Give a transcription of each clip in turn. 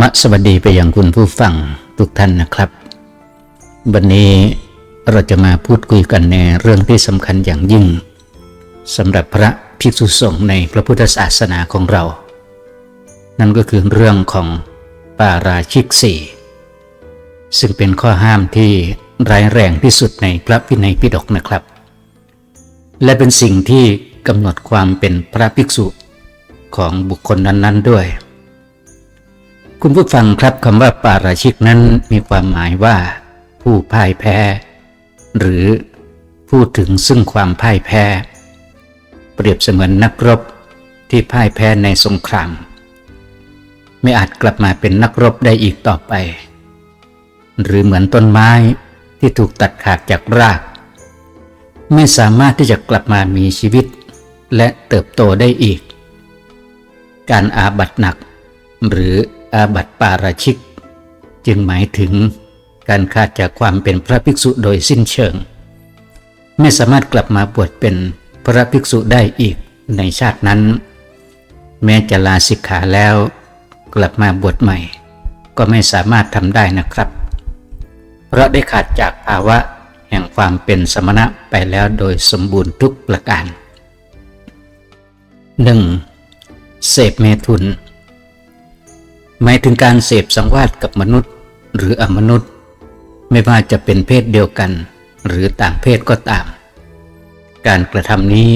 รมสวัสดีไปยังคุณผู้ฟังทุกท่านนะครับ วันนี้เราจะมาพูดคุยกันในเรื่องที่สำคัญอย่างยิ่งสำหรับพระภิกษุสงฆ์ในพระพุทธศาสนาของเรา นั่นก็คือเรื่องของปาราชิกสี่ซึ่งเป็นข้อห้ามที่ร้ายแรงที่สุดในพระวินัยปิฎกนะครับ และเป็นสิ่งที่กำหนดความเป็นพระภิกษุของบุคคลนั้น ๆ ด้วย คุณผู้ฟังครับคำว่าปาราชิกนั้นมีความหมายว่า ผู้พ่ายแพ้ หรือพูดถึงซึ่งความพ่ายแพ้ เปรียบเสมือนนักรบที่พ่ายแพ้ในสงคราม ไม่อาจกลับมาเป็นนักรบได้อีกต่อไป หรือเหมือนต้นไม้ที่ถูกตัดขาดจากราก ไม่สามารถที่จะกลับมามีชีวิต และเติบโตได้อีก การอาบัตหนัก หรือ อาบัติปาราชิก จึงหมายถึงการขาดจากความเป็นพระภิกษุโดยสิ้นเชิง ไม่สามารถกลับมาบวชเป็นพระภิกษุได้อีกในชาตินั้น แม้จะลาสิกขาแล้ว กลับมาบวชใหม่ ก็ไม่สามารถทำได้นะครับ เพราะได้ขาดจากภาวะแห่งความเป็นสมณะไปแล้วโดยสมบูรณ์ทุกประการ 1. เสพเมถุน หมายถึงการเสพสังวาสกับมนุษย์ หรืออมนุษย์ ไม่ว่าจะเป็นเพศเดียวกัน หรือต่างเพศก็ตาม การกระทำนี้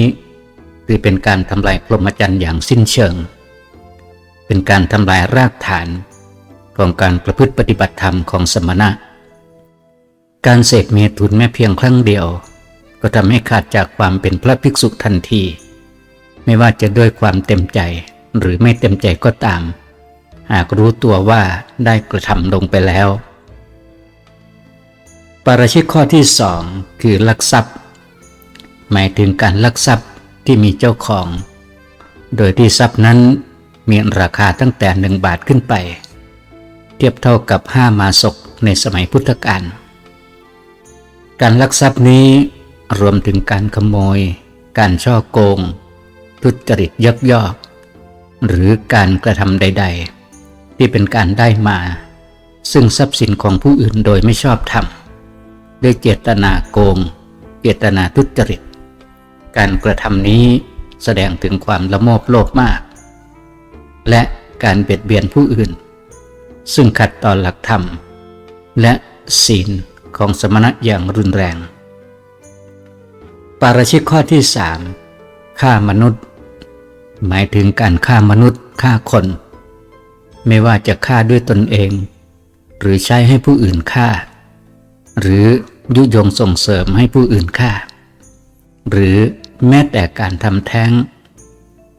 คือเป็นการทำลายพรหมจรรย์อย่างสิ้นเชิง เป็นการทำลายรากฐานของการประพฤติปฏิบัติธรรมของสมณะ การเสพเมถุนแม้เพียงครั้งเดียว ก็ทำให้ขาดจากความเป็นพระภิกษุทันที ไม่ว่าจะด้วยความเต็มใจหรือไม่เต็มใจก็ตาม หากรู้ตัวว่าได้กระทำลงไปแล้วปราชิกข้อที่สองคือลักทรัพย์ หมายถึงการลักทรัพย์ที่มีเจ้าของ โดยที่ทรัพย์นั้นมีราคาตั้งแต่หนึ่งบาทขึ้นไป เทียบเท่ากับห้ามาศกในสมัยพุทธกาลการลักทรัพย์นี้รวมถึงการขโมย การช่อโกง ทุจริตยักยอก หรือการกระทำใด ๆ ที่เป็นการได้มา ซึ่งทรัพย์สินของผู้อื่นโดยไม่ชอบธรรมด้วยเจตนาโกง เจตนาทุจริต การกระทำนี้แสดงถึงความละโมบโลภมาก และการเบียดเบียนผู้อื่น ซึ่งขัดต่อหลักธรรม และศีลของสมณะอย่างรุนแรง ปาราชิกข้อที่สามฆ่ามนุษย์ หมายถึงการฆ่ามนุษย์ฆ่าคน ไม่ว่าจะฆ่าด้วยตนเอง หรือใช้ให้ผู้อื่นฆ่า หรือยุยงส่งเสริมให้ผู้อื่นฆ่า หรือแม้แต่การทำแท้ง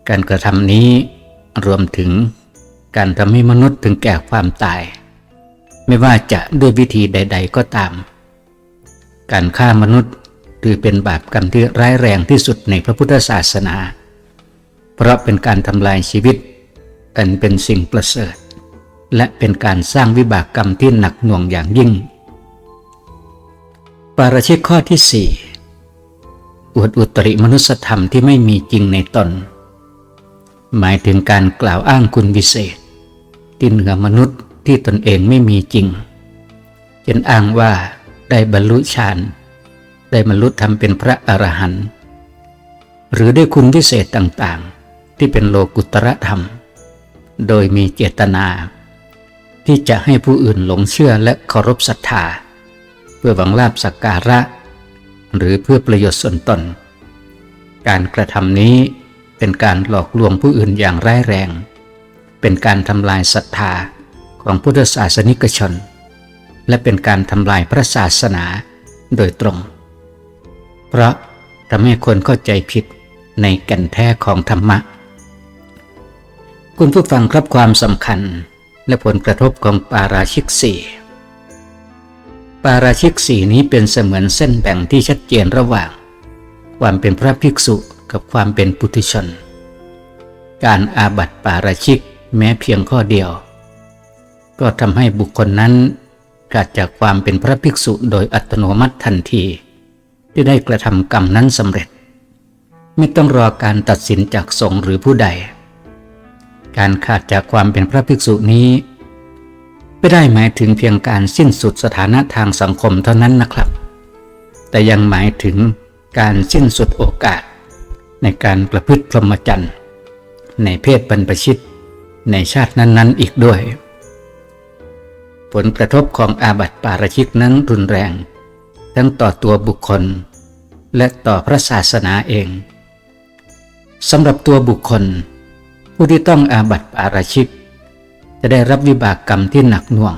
การกระทำนี้รวมถึงการทำให้มนุษย์ถึงแก่ความตาย ไม่ว่าจะด้วยวิธีใด ๆ ก็ตาม การฆ่ามนุษย์ถือเป็นบาปกรรมที่ร้ายแรงที่สุดในพระพุทธศาสนา เพราะเป็นการทำลายชีวิต อันเป็นสิ่งประเสริฐ และเป็นการสร้างวิบากกรรมที่หนักหน่วงอย่างยิ่ง ปาราชิกข้อที่สี่อวดอุตริมนุสธรรมที่ไม่มีจริงในตน หมายถึงการกล่าวอ้างคุณวิเศษ ที่เหนือมนุษย์ที่ตนเองไม่มีจริงจนอ้างว่าได้บรรลุฌานได้บรรลุธรรมเป็นพระอรหันต์หรือได้คุณวิเศษต่างๆ ที่เป็นโลกุตระธรรม โดยมีเจตนา ที่จะให้ผู้อื่นหลงเชื่อและเคารพศรัทธา เพื่อหวังลาบสักการะ หรือเพื่อประโยชน์ส่วนตน การกระทำนี้เป็นการหลอกลวงผู้อื่นอย่างร้ายแรง เป็นการทำลายศรัทธาของพุทธศาสนิกชน และเป็นการทำลายพระศาสนาโดยตรง เพราะทำให้คนเข้าใจผิดในแก่นแท้ของธรรมะ คุณผู้ฟังครับความสำคัญและผลกระทบของปาราชิกสี่ปาราชิกสี่นี้เป็นเสมือนเส้นแบ่งที่ชัดเจนระหว่าง ความเป็นพระภิกษุกับความเป็นปุถุชน การอาบัติปาราชิกแม้เพียงข้อเดียว ก็ทำให้บุคคลนั้นขาดจากความเป็นพระภิกษุโดยอัตโนมัติทันที ที่ได้กระทำกรรมนั้นสำเร็จ ไม่ต้องรอการตัดสินจากสงฆ์หรือผู้ใด การขาดจากความเป็นพระภิกษุนี้ ไม่ได้หมายถึงเพียงการสิ้นสุดสถานะทางสังคมเท่านั้นนะครับ แต่ยังหมายถึงการสิ้นสุดโอกาส ในการประพฤติพรหมจรรย์ในเพศบรรพชิต ในชาตินั้นๆอีกด้วย ผลกระทบของอาบัติปาราชิกนั้นรุนแรง ทั้งต่อตัวบุคคล และต่อพระศาสนาเองสำหรับตัวบุคคล ผู้ที่ต้องอาบัติปาราชิก จะได้รับวิบากกรรมที่หนักหน่วง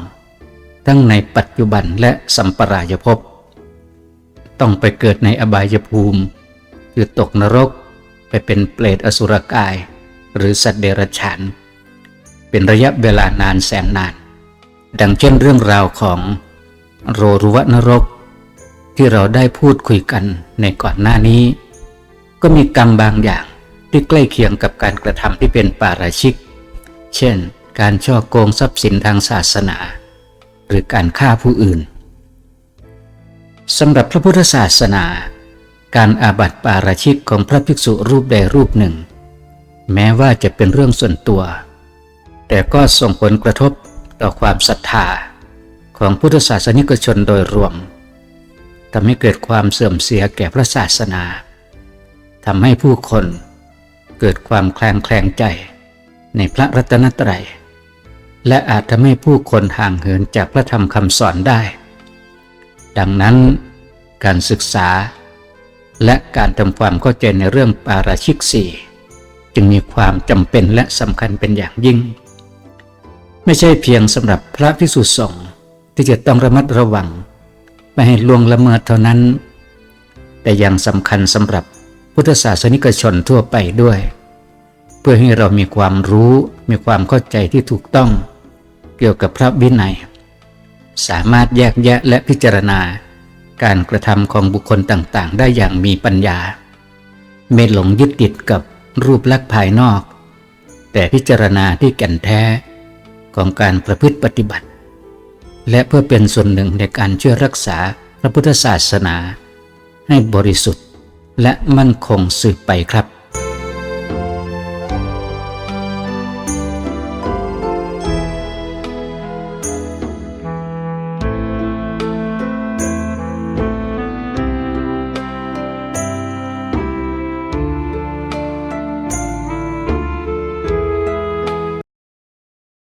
ทั้งในปัจจุบันและสัมปรายภพต้องไปเกิดในอบายภูมิ คือตกนรกไปเป็นเปรตอสุรกาย หรือสัตว์เดรัจฉาน เป็นระยะเวลานานแสนนาน ดังเช่นเรื่องราวของโรรุวนรก ที่เราได้พูดคุยกันในก่อนหน้านี้ ก็มีกรรมบางอย่าง ที่ใกล้เคียงกับการกระทำที่เป็นปาราชิก เช่น การช่อโกงทรัพย์สินทางศาสนา หรือการฆ่าผู้อื่นสำหรับพระพุทธศาสนา การอาบัติปาราชิกของพระภิกษุรูปใดรูปหนึ่ง แม้ว่าจะเป็นเรื่องส่วนตัว แต่ก็ส่งผลกระทบต่อความศรัทธาของพุทธศาสนิกชนโดยรวมทำให้เกิดความเสื่อมเสียแก่พระศาสนาทำให้ผู้คน เกิดความแคลงแคลงใจในพระรัตนตรัย และอาจทำให้ผู้คนห่างเหินจากพระธรรมคำสอนได้ ดังนั้นการศึกษา และการทำความเข้าใจในเรื่องปาราชิกสี่จึงมีความจำเป็นและสำคัญเป็นอย่างยิ่ง ไม่ใช่เพียงสำหรับพระพิสุสงฆ์ที่จะต้องระมัดระวัง ไม่ให้ล่วงละเมิดเท่านั้น แต่ยังสำคัญสำหรับ พุทธศาสนิกชนทั่วไปด้วย เพื่อให้เรามีความรู้มีความเข้าใจที่ถูกต้อง เกี่ยวกับพระวินัย สามารถแยกแยะและพิจารณา การกระทำของบุคคลต่างๆ ได้อย่างมีปัญญา ไม่หลงยึดติดกับรูปลักษณ์ภายนอก แต่พิจารณาที่แก่นแท้ของการประพฤติปฏิบัติ และเพื่อเป็นส่วนหนึ่งในการช่วยรักษาพระพุทธศาสนาให้บริสุทธิ์ และมั่นคงสืบไปครับ